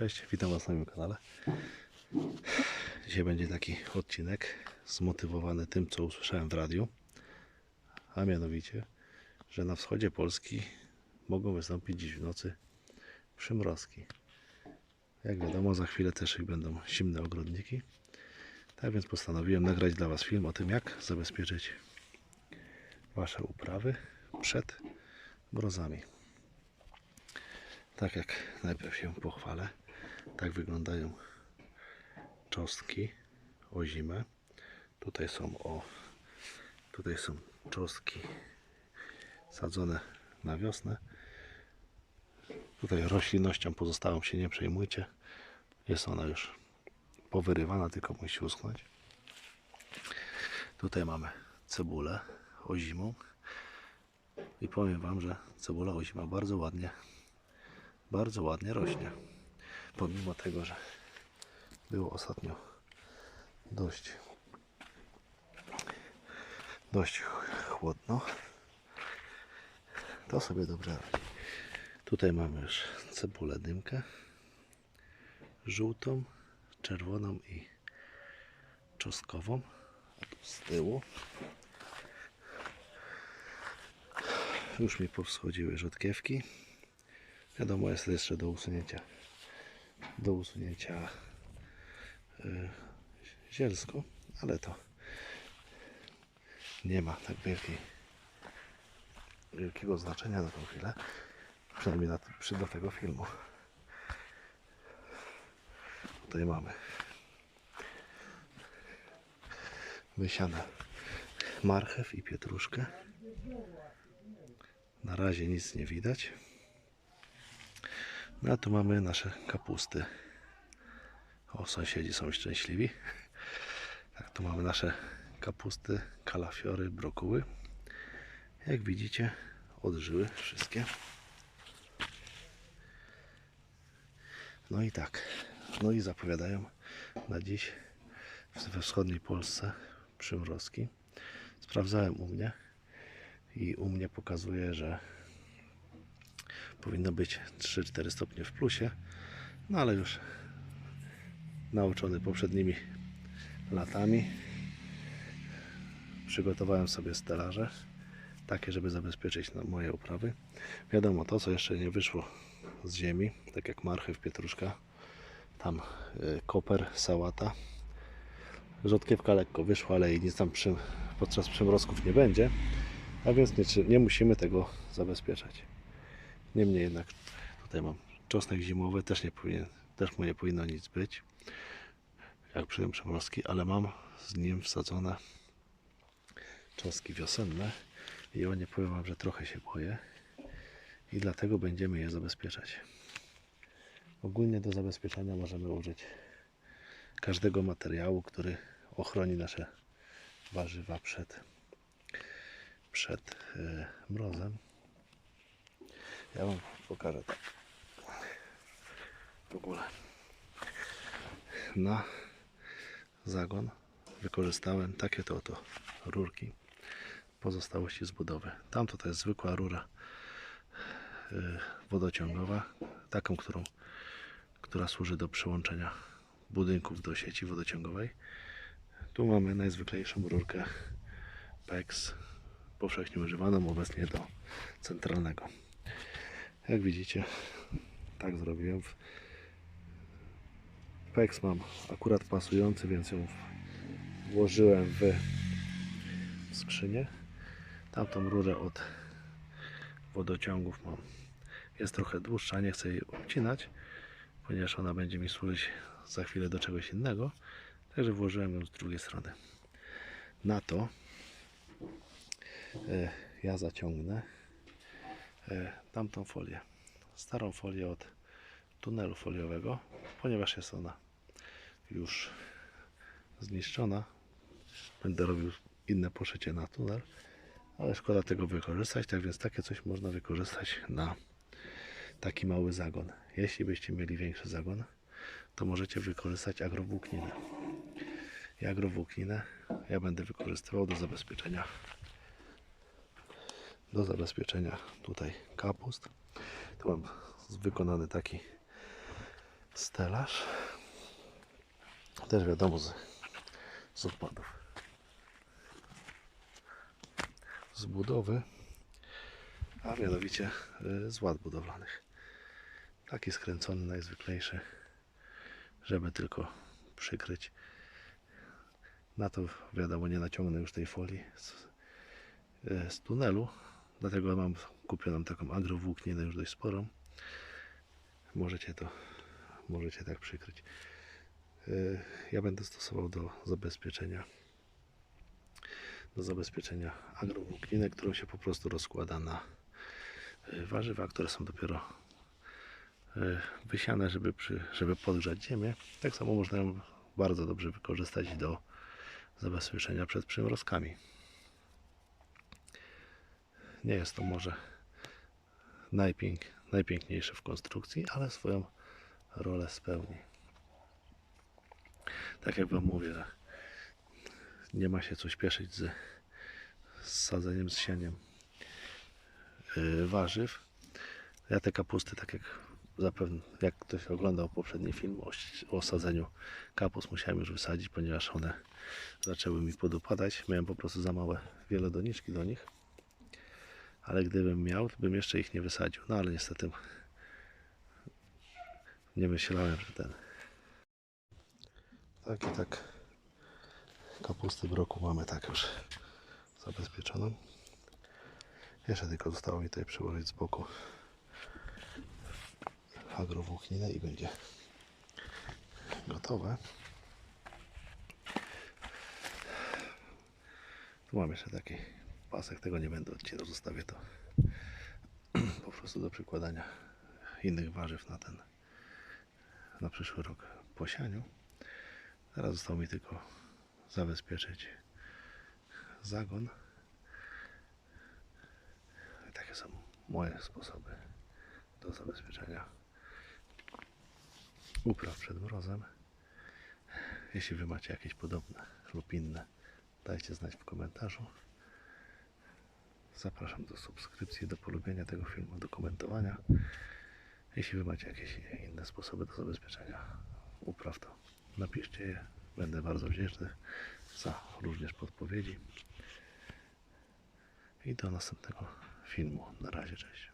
Cześć, witam Was na moim kanale. Dzisiaj będzie taki odcinek zmotywowany tym, co usłyszałem w radiu, a mianowicie, że na wschodzie Polski mogą wystąpić dziś w nocy przymrozki. Jak wiadomo, za chwilę też ich będą zimne ogrodniki. Tak więc postanowiłem nagrać dla Was film o tym, jak zabezpieczyć Wasze uprawy przed mrozami. Tak jak najpierw się pochwalę, tak wyglądają czosnki o zimę. Tutaj są o tutaj są czosnki sadzone na wiosnę. Tutaj roślinnością pozostałą się nie przejmujcie. Jest ona już powyrywana, tylko musi uschnąć. Tutaj mamy cebulę ozimą. I powiem Wam, że cebula ozima bardzo ładnie bardzo ładnie rośnie. Pomimo tego, że było ostatnio dość dość chłodno, to sobie dobrze radzi. Tutaj mamy już cebulę dymkę, żółtą, czerwoną i czosnkową. A tu z tyłu już mi powschodziły rzodkiewki. Wiadomo, jest jeszcze do usunięcia do usunięcia y, zielsko, ale to nie ma tak wielkiej, wielkiego znaczenia na tą chwilę, przynajmniej na, przy do tego filmu. Tutaj mamy wysiane marchew i pietruszkę. Na razie nic nie widać. No a tu mamy nasze kapusty. O, sąsiedzi są szczęśliwi. Tak, tu mamy nasze kapusty, kalafiory, brokuły. Jak widzicie, odżyły wszystkie. No i tak. No i zapowiadają na dziś we wschodniej Polsce przymrozki. Sprawdzałem u mnie i u mnie pokazuje, że powinno być 3-4 stopnie w plusie, no ale już nauczony poprzednimi latami przygotowałem sobie stelaże takie, żeby zabezpieczyć moje uprawy. Wiadomo, to co jeszcze nie wyszło z ziemi, tak jak marchew, pietruszka, tam y, koper, sałata. Rzodkiewka lekko wyszła, ale jej nic tam przy, podczas przymrozków nie będzie, a więc nie, nie musimy tego zabezpieczać. Niemniej jednak tutaj mam czosnek zimowy, też, nie powinien, też mu nie powinno nic być, jak przyjem przymrozki, ale mam z nim wsadzone czosnki wiosenne i o nie powiem Wam, że trochę się boję i dlatego będziemy je zabezpieczać. Ogólnie do zabezpieczenia możemy użyć każdego materiału, który ochroni nasze warzywa przed, przed e, mrozem. Ja Wam pokażę tak. W ogóle na zagon wykorzystałem takie to oto rurki pozostałości z budowy. Tamto to jest zwykła rura y, wodociągowa, taką, którą, która służy do przyłączenia budynków do sieci wodociągowej. Tu mamy najzwyklejszą rurkę PEX, powszechnie używaną obecnie do centralnego. Jak widzicie, tak zrobiłem. PEX mam akurat pasujący, więc ją włożyłem w skrzynię. Tamtą rurę od wodociągów mam. Jest trochę dłuższa, nie chcę jej obcinać, ponieważ ona będzie mi służyć za chwilę do czegoś innego. Także włożyłem ją z drugiej strony. Na to e, ja zaciągnę tamtą folię. Starą folię od tunelu foliowego, ponieważ jest ona już zniszczona. Będę robił inne poszycie na tunel, ale szkoda tego wykorzystać, tak więc takie coś można wykorzystać na taki mały zagon. Jeśli byście mieli większy zagon, to możecie wykorzystać agrowłókninę. I agrowłókninę ja będę wykorzystywał do zabezpieczenia do zabezpieczenia tutaj kapust. Tu mam wykonany taki Stelaż. Też wiadomo z, z odpadów. Z budowy, a mianowicie y, z ład budowlanych. Taki skręcony, najzwyklejszy, żeby tylko przykryć. Na to wiadomo nie naciągnę już tej folii z, y, z tunelu, dlatego mam kupioną taką agrowłókninę już dość sporą. Możecie to, możecie tak przykryć. Y, Ja będę stosował do zabezpieczenia do zabezpieczenia agrowłókninę, którą się po prostu rozkłada na y, warzywa, które są dopiero y, wysiane, żeby, przy, żeby podgrzać ziemię. Tak samo można ją bardzo dobrze wykorzystać do zabezpieczenia przed przymrozkami. Nie jest to może najpięk, najpiękniejsze w konstrukcji, ale swoją rolę spełni. Tak jak Wam mówię, nie ma się co śpieszyć z, z sadzeniem, z yy, warzyw. Ja te kapusty, tak jak zapewne, jak ktoś oglądał poprzedni film o, o sadzeniu kapust, musiałem już wysadzić, ponieważ one zaczęły mi podupadać. Miałem po prostu za małe wielodoniczki do nich. Ale gdybym miał, to bym jeszcze ich nie wysadził. No ale niestety nie myślałem, że ten. Tak i tak kapusty w roku mamy tak już zabezpieczoną. Jeszcze tylko zostało mi tutaj przyłożyć z boku agrowłókninę i będzie gotowe. Tu mam jeszcze taki pasek, tego nie będę odcinał, zostawię to po prostu do przykładania innych warzyw na ten na przyszły rok po sianiu. Teraz zostało mi tylko zabezpieczyć zagon. I takie są moje sposoby do zabezpieczenia upraw przed mrozem. Jeśli Wy macie jakieś podobne lub inne, dajcie znać w komentarzu. Zapraszam do subskrypcji, do polubienia tego filmu, do komentowania. Jeśli Wy macie jakieś inne sposoby do zabezpieczenia upraw, to napiszcie je. Będę bardzo wdzięczny za również podpowiedzi. I do następnego filmu. Na razie, cześć.